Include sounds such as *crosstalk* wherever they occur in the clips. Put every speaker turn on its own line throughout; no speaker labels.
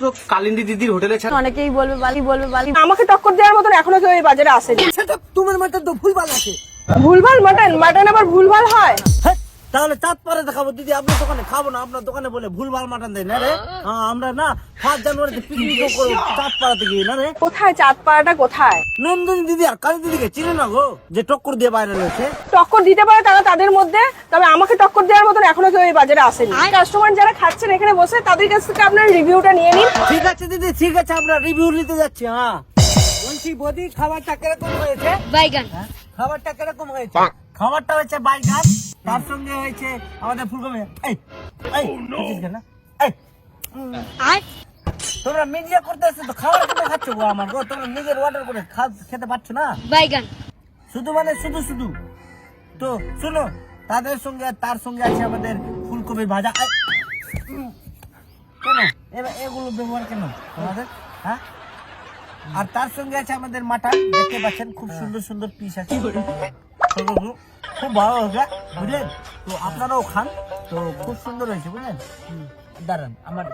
তো কালিন্দী দিদির হোটেলে ছাড়া।
অনেকেই বলবে বালি বলবে বালি।
আমাকে টক্কর দেওয়ার মতন এখনও কেউ এই বাজারে আসেনি।
সেটা তোমার মাথায় তো ভুলভাল আছে
ভুলভাল মাটন মাটন আবার ভুলভাল হয়।
হ্যাঁ, তাহলে চাঁদ পারে দেখাবো। দিদি আপনার দোকানে খাব না আপনার দোকানে বলে ভুল ভুলভাল মাটন দেয় না রে? হ্যাঁ, আমরা না ফার্স্ট জানুয়ারিতে পিকনিক *laughs* করব চাঁদ পাড়াতে গিয়ে না রে?
কোথায় চাঁদ পাড়াটা কোথায়?
নন্দনী দিদি আর কালী দিদিকে চিনে না গো যে টক্কর দিয়ে বাইরে রয়েছে।
টক্কর দিতে পারে তারা তাদের মধ্যে তবে আমাকে টক্কর দেওয়ার মতন এখনও কেউ এই বাজারে আসেনি। কাস্টমার যারা খাচ্ছেন এখানে বসে তাদের কাছ থেকে আপনার রিভিউটা নিয়ে নিন।
ঠিক আছে দিদি ঠিক আছে আমরা রিভিউ নিতে যাচ্ছি হ্যাঁ। বলছি বদি খাবারটা কীরকম হয়েছে?
বাইগান।
হ্যাঁ? খাবারটা কীরকম হয়েছে? খাবারটা হয়েছে বাইগান। তার সঙ্গে হয়েছে আমাদের ফুলকপি। এই এই বুঝিস এই উম,
আর
তোমরা মিডিয়া তো খাবার কেন খাচ্ছ? গো আমার গো তোমরা নিজের অর্ডার করে খেতে পারছ না?
বাইগান।
শুধু মানে শুধু শুধু। তো শোনো তাদের সঙ্গে আর তার সঙ্গে আছে আমাদের ফুলকপি ভাজা। কেন? এবার এগুলো ব্যবহার কেন আমাদের হ্যাঁ? আর তার সঙ্গে আছে আমাদের মাটন দেখতে পাচ্ছেন? খুব সুন্দর সুন্দর পিস আছে। *laughs* খুব ভালো হয়েছে বুঝলেন? তো আপনারাও খান তো খুব সুন্দর হয়েছে বুঝলেন? দাঁড়ান আমার।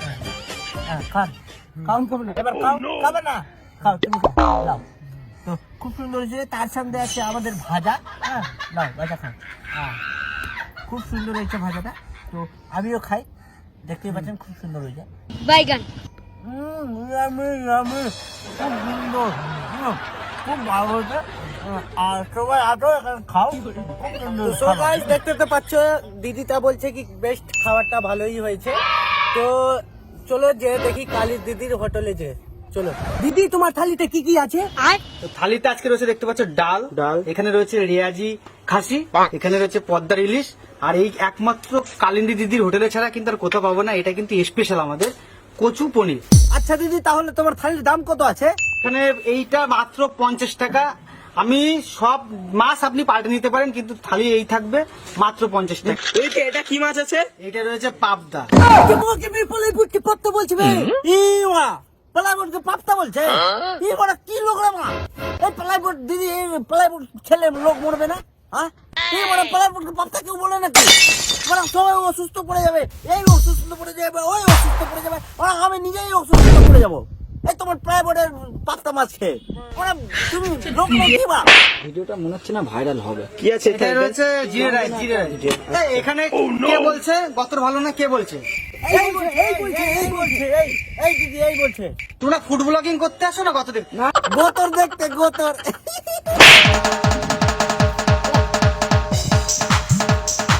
হ্যাঁ, হ্যাঁ খান। খাওন খাবে না এবার খাও খাবে না। খাও তুমি খাও তো খুব সুন্দর হয়েছে তার সঙ্গে আছে আমাদের ভাজা। হ্যাঁ লাও ভাজা খাও। হ্যাঁ খুব সুন্দর হয়েছে ভাজাটা। তো আমিও খাই দেখতে পাচ্ছেন খুব সুন্দর হয়েছে।
বাইগান।
হুম. খুব সুন্দর। খুব ভালো হয়েছে। আর সবাই আটো এখানে খাও। খুব
তো
খাবার।
গাইস দেখতে তো পাচ্ছ দিদিটা বলছে কি বেস্ট খাবারটা ভালোই হয়েছে। তো চলো যে দেখি কালী দিদির হোটেলে যে চলো।
দিদি তোমার থালিতে কি কি আছে?
আর?
তো থালিতে আজকে রয়েছে দেখতে পাচ্ছ ডাল।
ডাল।
এখানে রয়েছে রেয়াজি খাসি এখানে রয়েছে পদ্মার ইলিশ। আর এই একমাত্র কালিন্দী দিদির হোটেলে ছাড়া কিন্তু আর কোথাও পাবো না এটা কিন্তু স্পেশাল আমাদের কচু পনির।
আচ্ছা দিদি তাহলে তোমার থালির দাম কত আছে?
এখানে এইটা মাত্র পঞ্চাশ টাকা আমি সব মাছ আপনি পাল্টে নিতে পারেন কিন্তু থালি এই থাকবে মাত্র পঞ্চাশ টাকা।
এইটা এটা কি মাছ আছে?
এটা রয়েছে পাবদা।
বলছে পাপ্তা বলছে? কি লোক রে মা? এই দিদি খেলে লোক মরবে না? হ্যাঁ? এই কেউ বলে নাকি? বড় সবাই অসুস্থ পড়ে যাবে এই অসুস্থ পড়ে যাবে ওই অসুস্থ পড়ে যাবে ওরা আমি নিজেই অসুস্থ পড়ে যাব। এই তোমার প্রাইভেটের পাপ্তা মাছ খেয়ে ওরা তুমি লোক কি
ভিডিওটা মনে হচ্ছে না ভাইরাল হবে
কি আছে
এখানে রয়েছে জিরে রাইস জিরে রাইস এখানে কে বলছে গতর ভালো না কে বলছে
এই এই বলছে এই বলছে এই এই দিদি এই বলছে
তোমরা ফুড ব্লগিং করতে আসো না গত দেখতে
গোতর দেখতে গোতর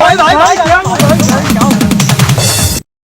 ভাই ভাই ভাই